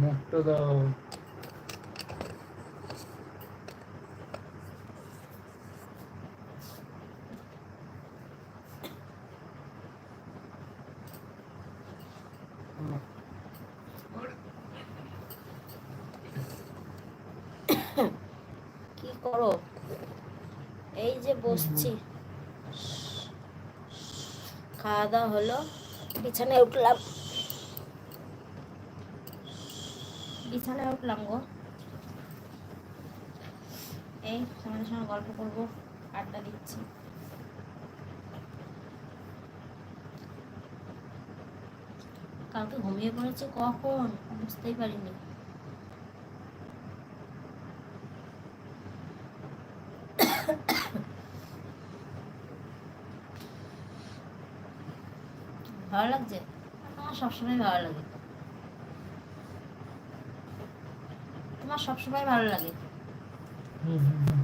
দাও দাও কি করো? এই যে বসছি। খাওয়া দাওয়া হলো। বিছানায় উঠলাম। বিছানায় উঠলাম গো। এই তোমাদের সঙ্গে গল্প করব, আড্ডা দিচ্ছি। কালকে ঘুমিয়ে পড়েছে কখন? বুঝতেই পারিনি। ভালো লাগছে? আমার সবসময় ভালো লাগে। তোমার সবসময় ভালো লাগে? হুম হুম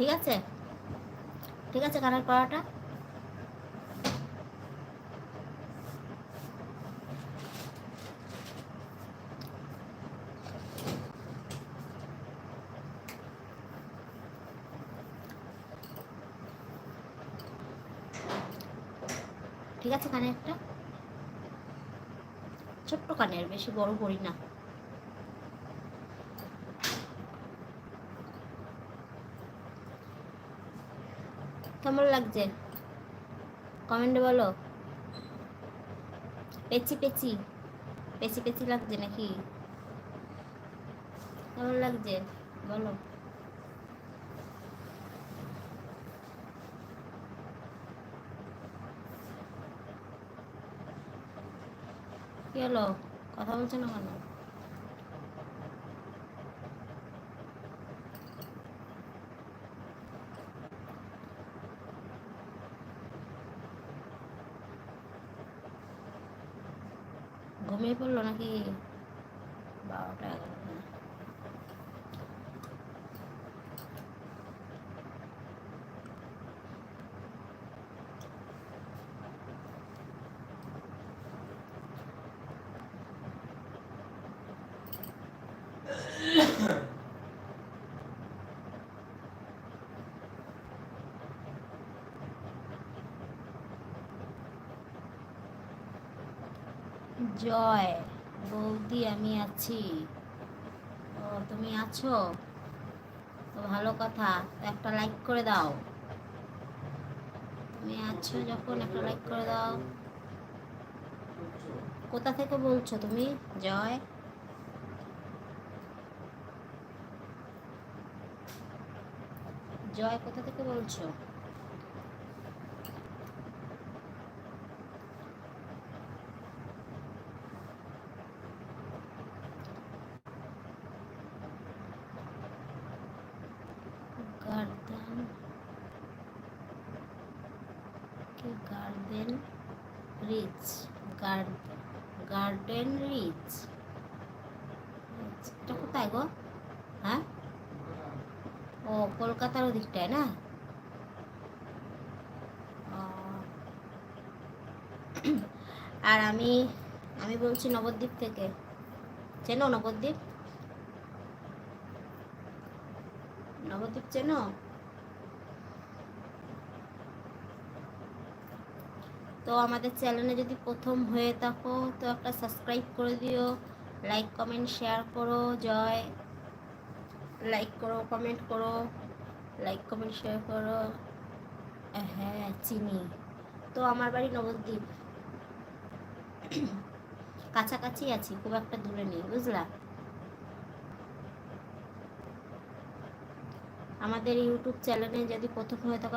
ঠিক আছে? ঠিক আছে কানের পড়াটা? ঠিক আছে কানে একটা ছোট্ট কানের, বেশি বড় করি না। কেমন লাগছে? কমেন্টে বলো। পেচি পেছি পেছি পেছি লাগছে নাকি? কেমন লাগছে? বলো। কি হলো? কথা বলছো না কেন? ঘুমিয়ে পড়ল নাকি বারোটা এগারোটা জয়, বৌদি আমি আছি। ও, তুমি আছো? তো ভালো কথা, একটা লাইক করে দাও। তুমি আছো যখন, একটা লাইক করে দাও। কোথা থেকে বলছো তুমি? জয়? জয় কোথা থেকে বলছো গার্ডেন কি গার্ডেন রিচ গার্ডেন রিচ এটা কোথায় গো? হ্যাঁ? ও, কলকাতার ওদিকটায় না। আর আমি আমি বলছি নবদ্বীপ থেকে। চেনো নবদ্বীপ? নবদ্বীপ চেনো? তো আমাদের চ্যানেলে যদি প্রথম হয়ে থাকো, তো একটা সাবস্ক্রাইব করে দিও লাইক কমেন্ট শেয়ার করো, জয়। লাইক করো কমেন্ট করো লাইক কমেন্ট শেয়ার করো। হ্যাঁ চিনি। তো আমার বাড়ি নবদ্বীপ। কাছাকাছি আছি, খুব একটা দূরে নেই, বুঝলা? আমাদের ইউটিউব চ্যানেলে যদি প্রথম হয়ে থাকো